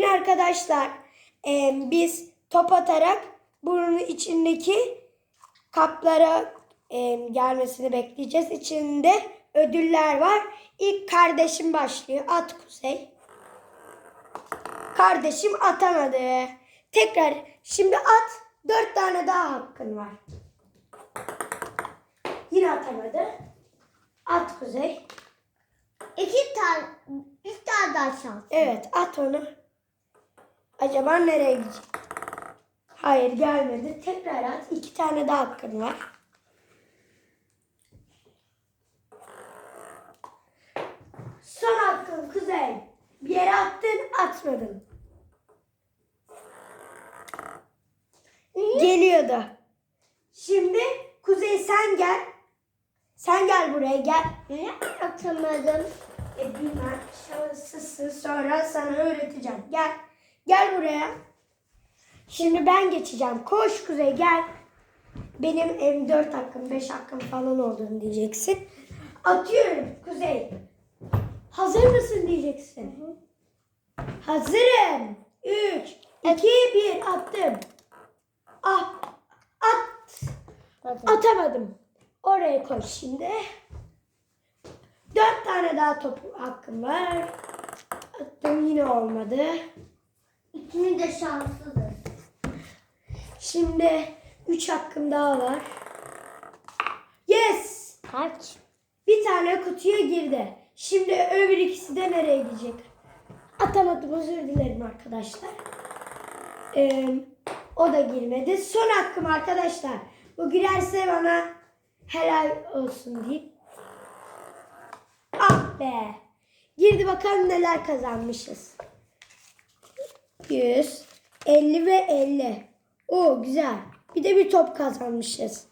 Bugün arkadaşlar e, biz top atarak bunun içindeki kaplara e, gelmesini bekleyeceğiz. İçinde ödüller var. İlk kardeşim başlıyor. At Kuzey. Kardeşim atamadı. Tekrar şimdi at. Dört tane daha hakkın var. Yine atamadı. At Kuzey. İki tane, üç tane daha şans. Evet at onu. Acaba nereye gidecek? Hayır gelmedi. Tekrar at. İki tane daha hakkın var. Son hakkın Kuzey. Bir yere attın atmadın. Geliyordu. Şimdi Kuzey sen gel. Sen gel buraya gel. Niye atamadım? E bilmem şanslısın sonra sana öğreteceğim. Gel. Gel buraya. Şimdi ben geçeceğim. Koş Kuzey gel. Benim em 4 hakkım 5 hakkım falan olduğunu diyeceksin. Atıyorum Kuzey. Hazır mısın diyeceksin. Hazırım. 3, 2, 1 attım. Ah, at. Atamadım. Oraya koy şimdi. Dört tane daha top hakkım var. Attım yine olmadı. İkimiz de şanslıdır. Şimdi üç hakkım daha var. Yes! Kaç? Bir tane kutuya girdi. Şimdi öbür ikisi de nereye gidecek? Atamadım özür dilerim arkadaşlar. Ee, o da girmedi. Son hakkım arkadaşlar. Bu girerse bana helal olsun deyip. Ah be. Girdi bakalım neler kazanmışız. 100, 50 ve 50. O güzel. Bir de bir top kazanmışız.